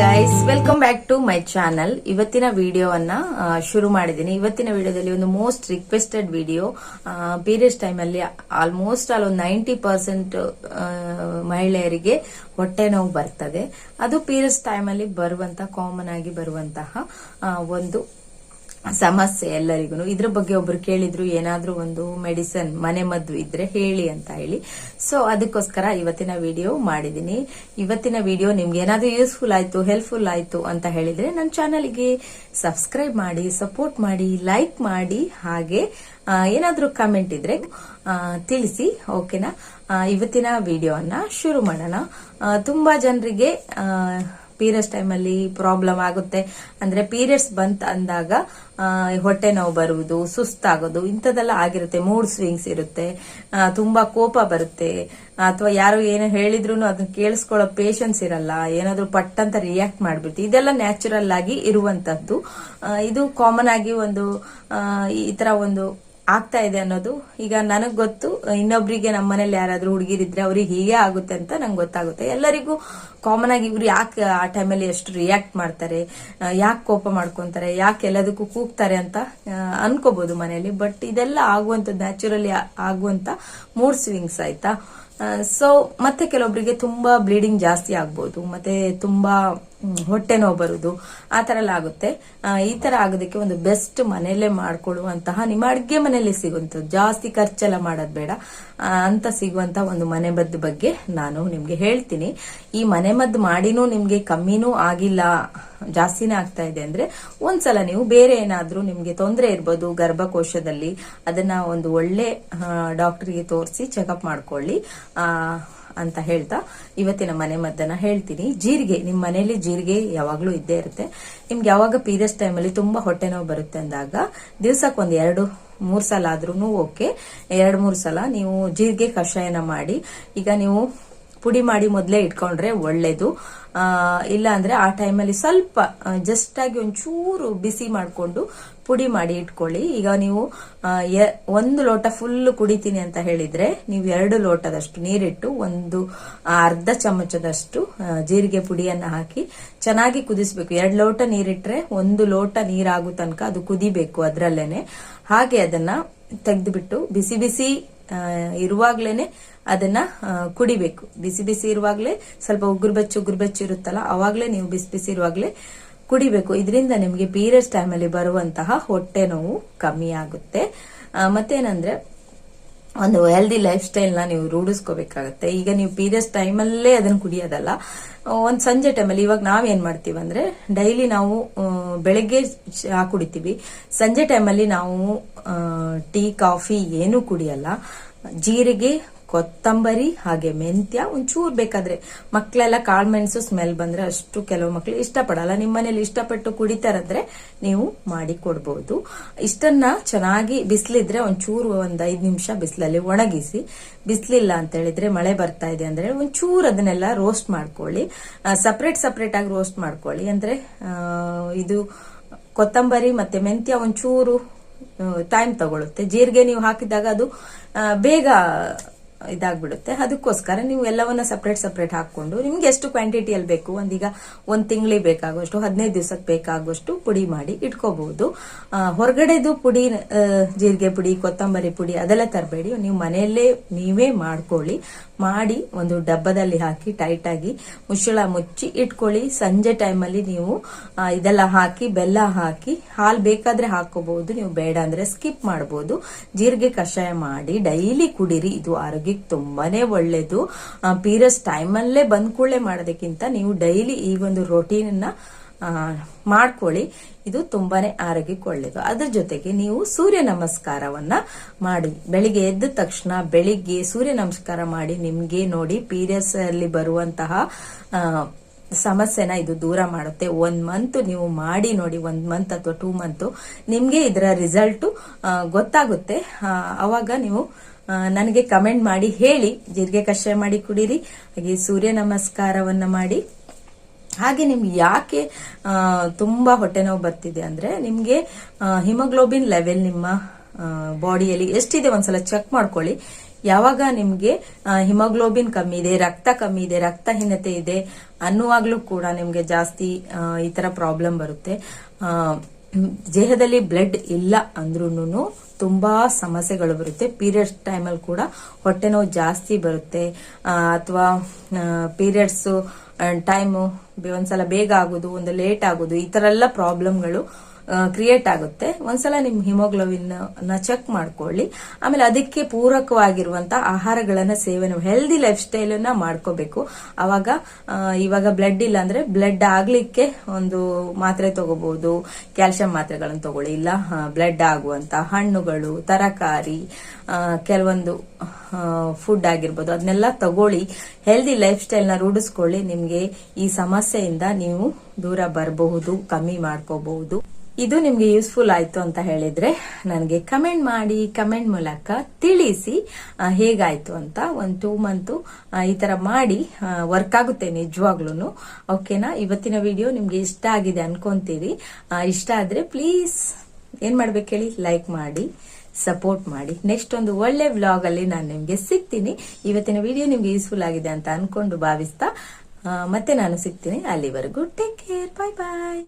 Guys welcome back to my channel ಇವತ್ತಿನ ವಿಡಿಯೋವನ್ನ ಶುರು ಮಾಡಿದ್ದೀನಿ. ಇವತ್ತಿನ ವಿಡಿಯೋದಲ್ಲಿ ಒಂದು ಮೋಸ್ಟ್ ರಿಕ್ವೆಸ್ಟೆಡ್ ವಿಡಿಯೋ ಪೀರಿಯಡ್ಸ್ ಟೈಮಲ್ಲಿ ಆಲ್ಮೋಸ್ಟ್ ಆಲ್ ಒಂದು ನೈಂಟಿ ಪರ್ಸೆಂಟ್ ಮಹಿಳೆಯರಿಗೆ ಹೊಟ್ಟೆ ನೋವು ಬರ್ತದೆ. ಅದು ಪೀರಿಯಡ್ಸ್ ಟೈಮಲ್ಲಿ ಬರುವಂತಹ ಕಾಮನ್ ಆಗಿ ಬರುವಂತಹ ಒಂದು ಸಮಸ್ಯೆ ಎಲ್ಲರಿಗೂ ಇದ್ರ ಬಗ್ಗೆ ಒಬ್ರು ಕೇಳಿದ್ರು, ಏನಾದ್ರೂ ಒಂದು ಮೆಡಿಸನ್ ಮನೆ ಮದ್ದು ಇದ್ರೆ ಹೇಳಿ ಅಂತ ಹೇಳಿ. ಸೊ ಅದಕ್ಕೋಸ್ಕರ ಇವತ್ತಿನ ವಿಡಿಯೋ ಮಾಡಿದೀನಿ ಇವತ್ತಿನ ವಿಡಿಯೋ ನಿಮ್ಗೆ ಏನಾದ್ರೂ ಯೂಸ್ಫುಲ್ ಆಯ್ತು ಹೆಲ್ಪ್ಫುಲ್ ಆಯ್ತು ಅಂತ ಹೇಳಿದ್ರೆ ನನ್ನ ಚಾನಲ್ಗೆ ಸಬ್ಸ್ಕ್ರೈಬ್ ಮಾಡಿ ಸಪೋರ್ಟ್ ಮಾಡಿ ಲೈಕ್ ಮಾಡಿ, ಹಾಗೆ ಏನಾದ್ರೂ ಕಮೆಂಟ್ ಇದ್ರೆ ತಿಳಿಸಿ ಓಕೆನಾ ಇವತ್ತಿನ ವಿಡಿಯೋವನ್ನ ಶುರು ಮಾಡೋಣ. ತುಂಬಾ ಜನರಿಗೆ ಪೀರಿಯಡ್ಸ್ ಟೈಮಲ್ಲಿ ಪ್ರಾಬ್ಲಮ್ ಆಗುತ್ತೆ. ಅಂದ್ರೆ ಪೀರಿಯಡ್ಸ್ ಬಂತ ಅಂದಾಗ ಹೊಟ್ಟೆ ನೋವು ಬರುವುದು, ಸುಸ್ತಾಗೋದು, ಇಂಥದ್ದೆಲ್ಲ ಆಗಿರುತ್ತೆ. ಮೂಡ್ ಸ್ವಿಂಗ್ಸ್ ಇರುತ್ತೆ. ತುಂಬಾ ಕೋಪ ಬರುತ್ತೆ. ಅಥವಾ ಯಾರು ಏನು ಹೇಳಿದ್ರು ಅದನ್ನ ಕೇಳಿಸ್ಕೊಳ್ಳೋ ಪೇಷನ್ಸ್ ಇರಲ್ಲ. ಏನಾದ್ರೂ ಪಟ್ ಅಂತ ರಿಯಾಕ್ಟ್ ಮಾಡ್ಬಿಡ್ತು. ಇದೆಲ್ಲ ನ್ಯಾಚುರಲ್ ಆಗಿ ಇರುವಂತದ್ದು. ಇದು ಕಾಮನ್ ಆಗಿ ಒಂದು ಈ ತರ ಒಂದು ಆಗ್ತಾ ಇದೆ ಅನ್ನೋದು ಈಗ ನನಗ್ ಗೊತ್ತು. ಇನ್ನೊಬ್ರಿಗೆ ನಮ್ಮ ಮನೇಲಿ ಯಾರಾದ್ರೂ ಹುಡುಗಿರಿದ್ರೆ ಅವ್ರಿಗೆ ಹೀಗೆ ಆಗುತ್ತೆ ಅಂತ ನಂಗೆ ಗೊತ್ತಾಗುತ್ತೆ. ಎಲ್ಲರಿಗೂ ಕಾಮನ್ ಆಗಿ ಇವ್ರು ಯಾಕೆ ಆ ಟೈಮಲ್ಲಿ ಎಷ್ಟು ರಿಯಾಕ್ಟ್ ಮಾಡ್ತಾರೆ? ಯಾಕೆ ಕೋಪ ಮಾಡ್ಕೊಂತಾರೆ? ಯಾಕೆ ಎಲ್ಲದಕ್ಕೂ ಕೂಗ್ತಾರೆ ಅಂತ ಅನ್ಕೋಬಹುದು ಮನೆಯಲ್ಲಿ ಬಟ್ ಇದೆಲ್ಲ ಆಗುವಂತ ನ್ಯಾಚುರಲಿ ಆಗುವಂತ ಮೂಡ್ ಸ್ವಿಂಗ್ಸ್ ಆಯ್ತಾ? ಸೊ ಮತ್ತೆ ಕೆಲವೊಬ್ಬರಿಗೆ ತುಂಬಾ ಬ್ಲೀಡಿಂಗ್ ಜಾಸ್ತಿ ಆಗ್ಬೋದು, ಮತ್ತೆ ತುಂಬಾ ಹೊಟ್ಟೆ ನೋವು ಬರುದು, ಆ ತರ ಎಲ್ಲ ಆಗುತ್ತೆ. ಈ ತರ ಆಗೋದಕ್ಕೆ ಒಂದು ಬೆಸ್ಟ್ ಮನೆಯಲ್ಲೇ ಮಾಡ್ಕೊಳ್ಳುವಂತಹ, ನಿಮ್ಮ ಅಡ್ಗೆ ಮನೆಯಲ್ಲಿ ಸಿಗುವಂಥದ್ದು, ಜಾಸ್ತಿ ಖರ್ಚೆಲ್ಲ ಮಾಡೋದ್ ಬೇಡ. ಅಂತ ಸಿಗುವಂತ ಒಂದು ಮನೆ ಮದ್ದು ಬಗ್ಗೆ ನಾನು ನಿಮ್ಗೆ ಹೇಳ್ತೀನಿ. ಈ ಮನೆ ಮದ್ದು ಮಾಡಿನೂ ನಿಮ್ಗೆ ಕಮ್ಮಿನೂ ಆಗಿಲ್ಲ ಜಾಸ್ತಿನೇ ಆಗ್ತಾ ಇದೆ ಅಂದ್ರೆ ಒಂದ್ಸಲ ನೀವು ಬೇರೆ ಏನಾದ್ರೂ ನಿಮ್ಗೆ ತೊಂದರೆ ಇರ್ಬೋದು ಗರ್ಭಕೋಶದಲ್ಲಿ, ಅದನ್ನ ಒಂದು ಒಳ್ಳೆ ಡಾಕ್ಟರ್ಗೆ ತೋರಿಸಿ ಚೆಕಪ್ ಮಾಡ್ಕೊಳ್ಳಿ ಅಂತ ಹೇಳ್ತಾ ಇವತ್ತಿನ ಮನೆ ಮದ್ದನ್ನ ಹೇಳ್ತೀನಿ. ಜೀರಿಗೆ ನಿಮ್ಮ ಮನೆಯಲ್ಲಿ ಜೀರಿಗೆ ಯಾವಾಗ್ಲೂ ಇದ್ದೇ ಇರುತ್ತೆ. ನಿಮ್ಗೆ ಯಾವಾಗ ಪೀರಿಯಡ್ಸ್ ಟೈಮಲ್ಲಿ ತುಂಬಾ ಹೊಟ್ಟೆ ನೋವು ಬರುತ್ತೆ ಅಂದಾಗ ದಿವ್ಸಕ್ಕೆ ಒಂದ್ ಎರಡು, ಮೂರ್ ಸಲ ಆದ್ರೂ ಓಕೆ. ಎರಡ್, ಮೂರ್ ಸಲ ನೀವು ಜೀರಿಗೆ ಕಷಾಯನ ಮಾಡಿ, ಈಗ ನೀವು ಪುಡಿ ಮಾಡಿ ಮೊದಲೇ ಇಟ್ಕೊಂಡ್ರೆ ಒಳ್ಳೇದು. ಇಲ್ಲ ಅಂದ್ರೆ ಆ ಟೈಮಲ್ಲಿ ಸ್ವಲ್ಪ ಜಸ್ಟ್ ಆಗಿ ಒಂಚೂರು ಬಿಸಿ ಮಾಡಿಕೊಂಡು ಪುಡಿ ಮಾಡಿ ಇಟ್ಕೊಳ್ಳಿ. ಈಗ ನೀವು ಒಂದು ಲೋಟ ಫುಲ್ ಕುಡಿತೀನಿ ಅಂತ ಹೇಳಿದ್ರೆ ನೀವು ಎರಡು ಲೋಟದಷ್ಟು ನೀರಿಟ್ಟು ಒಂದು ಅರ್ಧ ಚಮಚದಷ್ಟು ಜೀರಿಗೆ ಪುಡಿಯನ್ನ ಹಾಕಿ ಚೆನ್ನಾಗಿ ಕುದಿಸ್ಬೇಕು. ಎರಡು ಲೋಟ ನೀರಿಟ್ರೆ ಒಂದು ಲೋಟ ನೀರಾಗೋ ತನಕ ಅದು ಕುದಿಬೇಕು ಅದರಲ್ಲೇನೆ. ಹಾಗೆ ಅದನ್ನ ತೆಗೆದುಬಿಟ್ಟು ಬಿಸಿ ಬಿಸಿ ಇರುವಾಗ್ಲೇನೆ ಅದನ್ನ ಕುಡಿಬೇಕು. ಬಿಸಿ ಬಿಸಿ ಇರುವಾಗ್ಲೇ ಸ್ವಲ್ಪ ಉಗುರು ಬೆಚ್ಚು ಇರುತ್ತಲ್ಲ, ಅವಾಗ್ಲೇ ನೀವು ಬಿಸಿ ಬಿಸಿ ಇರುವಾಗ್ಲೇ ಕುಡಿಬೇಕು. ಇದರಿಂದ ನಿಮಗೆ ಪೀರಿಯಡ್ಸ್ ಟೈಮಲ್ಲಿ ಬರುವಂತಹ ಹೊಟ್ಟೆ ನೋವು ಕಮ್ಮಿ ಆಗುತ್ತೆ. ಮತ್ತೇನಂದ್ರೆ ಒಂದು ಹೆಲ್ದಿ ಲೈಫ್ ಸ್ಟೈಲ್ನ ನೀವು ರೂಢಿಸ್ಕೋಬೇಕಾಗತ್ತೆ. ಈಗ ನೀವು ಪೀರಿಯಡ್ಸ್ ಟೈಮಲ್ಲೇ ಅದನ್ನ ಕುಡಿಯೋದಲ್ಲ. ಒಂದು ಸಂಜೆ ಟೈಮಲ್ಲಿ ಇವಾಗ ನಾವೇನ್ ಮಾಡ್ತೀವಿ ಅಂದ್ರೆ ಡೈಲಿ ನಾವು ಬೆಳಗ್ಗೆ ಚಹಾ ಕುಡಿತೀವಿ. ಸಂಜೆ ಟೈಮಲ್ಲಿ ನಾವು ಟೀ ಕಾಫಿ ಏನೂ ಕುಡಿಯಲ್ಲ. ಜೀರಿಗೆ ಕೊತ್ತಂಬರಿ ಹಾಗೆ ಮೆಂತ್ಯ, ಒಂಚೂರು ಬೇಕಾದ್ರೆ. ಮಕ್ಕಳೆಲ್ಲ ಕಾಳ್ಮೆಣಸು ಸ್ಮೆಲ್ ಬಂದ್ರೆ ಅಷ್ಟು ಕೆಲವು ಮಕ್ಕಳು ಇಷ್ಟಪಡಲ್ಲ. ನಿಮ್ಮ ಮನೇಲಿ ಇಷ್ಟಪಟ್ಟು ಕುಡಿತಾರಂದ್ರೆ ನೀವು ಮಾಡಿ ಕೊಡ್ಬೋದು. ಇಷ್ಟನ್ನ ಚೆನ್ನಾಗಿ ಬಿಸಿಲಿದ್ರೆ ಒಂಚೂರು ಒಂದ್ ಐದ್ ನಿಮಿಷ ಬಿಸಿಲಲ್ಲಿ ಒಣಗಿಸಿ, ಬಿಸಿಲಿಲ್ಲ ಅಂತ ಹೇಳಿದ್ರೆ ಮಳೆ ಬರ್ತಾ ಇದೆ ಅಂದ್ರೆ ಒಂಚೂರು ಅದನ್ನೆಲ್ಲ ರೋಸ್ಟ್ ಮಾಡ್ಕೊಳ್ಳಿ. ಸಪ್ರೇಟ್ ಸಪ್ರೇಟ್ ಆಗಿ ರೋಸ್ಟ್ ಮಾಡ್ಕೊಳ್ಳಿ. ಅಂದ್ರೆ ಇದು ಕೊತ್ತಂಬರಿ ಮತ್ತೆ ಮೆಂತ್ಯ ಒಂಚೂರು ಟೈಮ್ ತಗೊಳುತ್ತೆ. ಜೀರಿಗೆ ನೀವು ಹಾಕಿದಾಗ ಅದು ಬೇಗ ಇದಾಗ್ಬಿಡುತ್ತೆ. ಅದಕ್ಕೋಸ್ಕರ ನೀವು ಎಲ್ಲವನ್ನ ಸಪ್ರೇಟ್ ಸಪ್ರೇಟ್ ಹಾಕೊಂಡು ನಿಮ್ಗೆ ಎಷ್ಟು ಕ್ವಾಂಟಿಟಿಯಲ್ಲಿ ಬೇಕು, ಒಂದೀಗ ಒಂದ್ ತಿಂಗಳಿಗೆ ಬೇಕಾಗುವಷ್ಟು, ಹದಿನೈದು ದಿವಸಕ್ಕೆ ಬೇಕಾಗುವಷ್ಟು ಪುಡಿ ಮಾಡಿ ಇಟ್ಕೋಬಹುದು. ಹೊರಗಡೆದು ಪುಡಿ ಜೀರಿಗೆ ಪುಡಿ, ಕೊತ್ತಂಬರಿ ಪುಡಿ ಅದೆಲ್ಲ ತರಬೇಡಿ. ನೀವು ಮನೆಯಲ್ಲೇ ನೀವೇ ಮಾಡ್ಕೊಳ್ಳಿ. ಮಾಡಿ ಒಂದು ಡಬ್ಬದಲ್ಲಿ ಹಾಕಿ ಟೈಟ್ ಆಗಿ ಮುಚ್ಚಳ ಮುಚ್ಚಿ ಇಟ್ಕೊಳ್ಳಿ. ಸಂಜೆ ಟೈಮಲ್ಲಿ ನೀವು ಇದೆಲ್ಲ ಹಾಕಿ, ಬೆಲ್ಲ ಹಾಕಿ, ಹಾಲು ಬೇಕಾದ್ರೆ ಹಾಕೋಬಹುದು ನೀವು ಬೇಡ ಅಂದ್ರೆ ಸ್ಕಿಪ್ ಮಾಡಬಹುದು ಜೀರಿಗೆ ಕಷಾಯ ಮಾಡಿ ಡೈಲಿ ಕುಡಿರಿ. ಇದು ಆರೋಗ್ಯಕ್ಕೆ ತುಂಬಾನೇ ಒಳ್ಳೇದು. ಪೀರಿಯಡ್ಸ್ ಟೈಮಲ್ಲೇ ಬಂದ್ ಕೂಡಲೇ ಮಾಡೋದಕ್ಕಿಂತ ನೀವು ಡೈಲಿ ಈ ಒಂದು ರೊಟೀನ್ ಮಾಡ್ಕೊಳ್ಳಿ. ಇದು ತುಂಬಾನೇ ಆರೋಗ್ಯಕ್ಕೆ ಒಳ್ಳೇದು ಅದ್ರ ಜೊತೆಗೆ ನೀವು ಸೂರ್ಯ ನಮಸ್ಕಾರವನ್ನ ಮಾಡಿ. ಬೆಳಿಗ್ಗೆ ಎದ್ದ ತಕ್ಷಣ ಬೆಳಿಗ್ಗೆ ಸೂರ್ಯ ನಮಸ್ಕಾರ ಮಾಡಿ ನಿಮ್ಗೆ ನೋಡಿ ಪೀರಿಯಡ್ಸ್ ಅಲ್ಲಿ ಬರುವಂತಹ ಸಮಸ್ಯೆನ ಇದು ದೂರ ಮಾಡುತ್ತೆ. ಒಂದ್ ಮಂತ್ ನೀವು ಮಾಡಿ ನೋಡಿ ಒಂದ್ ಮಂತ್ ಅಥವಾ ಟೂ ಮಂತ್ ನಿಮ್ಗೆ ಇದರ ರಿಸಲ್ಟ್ ಗೊತ್ತಾಗುತ್ತೆ. ಅವಾಗ ನೀವು ನನಗೆ ಕಮೆಂಟ್ ಮಾಡಿ ಹೇಳಿ. ಜೀರಿಗೆ ಕಷಾಯ ಮಾಡಿ ಕುಡೀರಿ. ಹಾಗೆ ಸೂರ್ಯ ನಮಸ್ಕಾರವನ್ನ ಮಾಡಿ. ಹಾಗೆ ನಿಮ್ಗೆ ಯಾಕೆ ತುಂಬಾ ಹೊಟ್ಟೆ ನೋವು ಬರ್ತಿದೆ ಅಂದ್ರೆ ನಿಮ್ಗೆ ಹಿಮೋಗ್ಲೋಬಿನ್ ಲೆವೆಲ್ ನಿಮ್ಮ ಬಾಡಿಯಲ್ಲಿ ಎಷ್ಟಿದೆ ಒಂದ್ಸಲ ಚೆಕ್ ಮಾಡ್ಕೊಳ್ಳಿ. ಯಾವಾಗ ನಿಮ್ಗೆ ಹಿಮೋಗ್ಲೋಬಿನ್ ಕಮ್ಮಿ ಇದೆ, ರಕ್ತ ಕಮ್ಮಿ ಇದೆ ರಕ್ತಹೀನತೆ ಇದೆ ಅನ್ನುವಾಗ್ಲೂ ಕೂಡ ನಿಮ್ಗೆ ಜಾಸ್ತಿ ಈ ತರ ಪ್ರಾಬ್ಲಮ್ ಬರುತ್ತೆ. ದೇಹದಲ್ಲಿ ಬ್ಲಡ್ ಇಲ್ಲ ಅಂದ್ರೂ ತುಂಬಾ ಸಮಸ್ಯೆಗಳು ಬರುತ್ತೆ. ಪೀರಿಯಡ್ಸ್ ಟೈಮಲ್ಲಿ ಕೂಡ ಹೊಟ್ಟೆ ನೋವು ಜಾಸ್ತಿ ಬರುತ್ತೆ. ಅಥವಾ ಪೀರಿಯಡ್ಸ್ ಟೈಮು ಒಂದ್ಸಲ ಬೇಗ ಆಗೋದು, ಒಂದು ಲೇಟ್ ಆಗೋದು, ಈ ತರ ಎಲ್ಲ ಪ್ರಾಬ್ಲಮ್ಗಳು ಕ್ರಿಯೇಟ್ ಆಗುತ್ತೆ. ಒಂದ್ಸಲ ನಿಮ್ ಹಿಮೋಗ್ಲೋಬಿನ್ನ ಚೆಕ್ ಮಾಡ್ಕೊಳ್ಳಿ. ಆಮೇಲೆ ಅದಕ್ಕೆ ಪೂರಕವಾಗಿರುವಂತ ಆಹಾರಗಳನ್ನ ಸೇವನೆ ಹೆಲ್ದಿ ಲೈಫ್ ಸ್ಟೈಲ್ನ ಮಾಡ್ಕೋಬೇಕು. ಅವಾಗ ಇವಾಗ ಬ್ಲಡ್ ಇಲ್ಲ ಅಂದ್ರೆ ಬ್ಲಡ್ ಆಗ್ಲಿಕ್ಕೆ ಒಂದು ಮಾತ್ರೆ ತಗೋಬಹುದು ಕ್ಯಾಲ್ಸಿಯಂ ಮಾತ್ರೆಗಳನ್ನು ತಗೊಳ್ಳಿ. ಇಲ್ಲ ಬ್ಲಡ್ ಆಗುವಂತ ಹಣ್ಣುಗಳು, ತರಕಾರಿ ಕೆಲವೊಂದು ಫುಡ್ ಆಗಿರ್ಬೋದು, ಅದನ್ನೆಲ್ಲ ತಗೊಳ್ಳಿ. ಹೆಲ್ದಿ ಲೈಫ್ ಸ್ಟೈಲ್ನ ರೂಢಿಸ್ಕೊಳ್ಳಿ. ನಿಮ್ಗೆ ಈ ಸಮಸ್ಯೆಯಿಂದ ನೀವು ದೂರ ಬರಬಹುದು, ಕಮ್ಮಿ ಮಾಡ್ಕೋಬಹುದು. ಇದು ನಿಮ್ಗೆ ಯೂಸ್ಫುಲ್ ಆಯ್ತು ಅಂತ ಹೇಳಿದ್ರೆ ನನಗೆ ಕಮೆಂಟ್ ಮಾಡಿ ಕಮೆಂಟ್ ಮೂಲಕ ತಿಳಿಸಿ ಹೇಗಾಯ್ತು ಅಂತ ಒಂದು ಟೂ ಮಂತು ಈ ತರ ಮಾಡಿ ವರ್ಕ್ ಆಗುತ್ತೆ ನಿಜವಾಗ್ಲೂ ಓಕೆನಾ ಇವತ್ತಿನ ವಿಡಿಯೋ ನಿಮ್ಗೆ ಇಷ್ಟ ಆಗಿದೆ ಅನ್ಕೊಂತೀರಿ ಇಷ್ಟ ಆದ್ರೆ ಪ್ಲೀಸ್ ಏನ್ ಮಾಡ್ಬೇಕು ಹೇಳಿ? ಲೈಕ್ ಮಾಡಿ ಸಪೋರ್ಟ್ ಮಾಡಿ. ನೆಕ್ಸ್ಟ್ ಒಂದು ಒಳ್ಳೆ ವ್ಲಾಗ್ ಅಲ್ಲಿ ನಾನು ನಿಮ್ಗೆ ಸಿಗ್ತೀನಿ. ಇವತ್ತಿನ ವಿಡಿಯೋ ನಿಮ್ಗೆ ಯೂಸ್ಫುಲ್ ಆಗಿದೆ ಅಂತ ಅನ್ಕೊಂಡು ಭಾವಿಸ್ತಾ ಮತ್ತೆ ನಾನು ಸಿಗ್ತೀನಿ. ಅಲ್ಲಿವರೆಗೂ ಟೇಕ್ ಕೇರ್ ಬಾಯ್ ಬಾಯ್